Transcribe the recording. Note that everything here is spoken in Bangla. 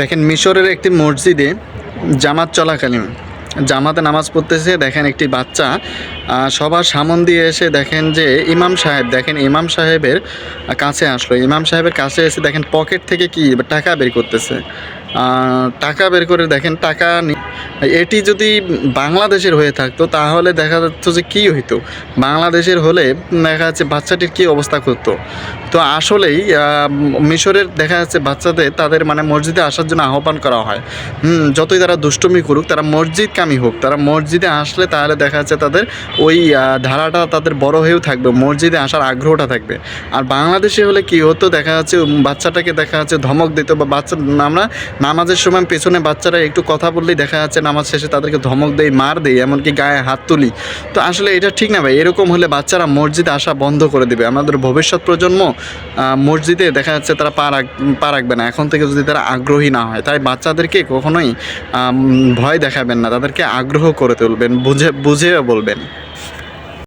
দেখেন মিশরের একটি মসজিদে জামাত চলাকালীন। জামাতে নামাজ পড়তেছে, দেখেন একটি বাচ্চা সবার সামন দিয়ে এসে দেখেন যে ইমাম সাহেব, দেখেন ইমাম সাহেবের কাছে আসলো। ইমাম সাহেবের কাছে এসে দেখেন পকেট থেকে কি টাকা বের করতেছে। টাকা বের করে দেখেন টাকা এটি যদি বাংলাদেশের হয়ে থাকতো, তাহলে দেখা যাচ্ছে যে কী হইতো? বাংলাদেশের হলে দেখা যাচ্ছে বাচ্চাটির কী অবস্থা করতো? তো আসলেই মিশরের দেখা যাচ্ছে বাচ্চাদের, তাদের মানে মসজিদে আসার জন্য আহ্বান করা হয়। হুম, যতই তারা দুষ্টুমি করুক, তারা মসজিদ কামি হোক, তারা মসজিদে আসলে তাহলে দেখা যাচ্ছে তাদের ওই ধারাটা তাদের বড় হয়েও থাকবে, মসজিদে আসার আগ্রহটা থাকবে। আর বাংলাদেশে হলে কি হতো, দেখা যাচ্ছে বাচ্চাটাকে দেখা যাচ্ছে ধমক দিত বা বাচ্চা, আমরা নামাজের সময় পেছনে বাচ্চারা একটু কথা বললেই দেখা যাচ্ছে নামাজ শেষে তাদেরকে ধমক দেই, মার দেই, এমনকি গায়ে হাত তুলি। তো আসলে এটা ঠিক না ভাই, এরকম হলে বাচ্চারা মসজিদে আসা বন্ধ করে দেবে। আমাদের ভবিষ্যৎ প্রজন্ম মসজিদে দেখা যাচ্ছে তারা পা রাখ, পা রাখবে না। এখন থেকে যদি তারা আগ্রহী না হয়, তাই বাচ্চাদেরকে কখনোই ভয় দেখাবেন না। তাদেরকে আগ্রহ করে তুলবেন, বুঝে বুঝে বলবেন।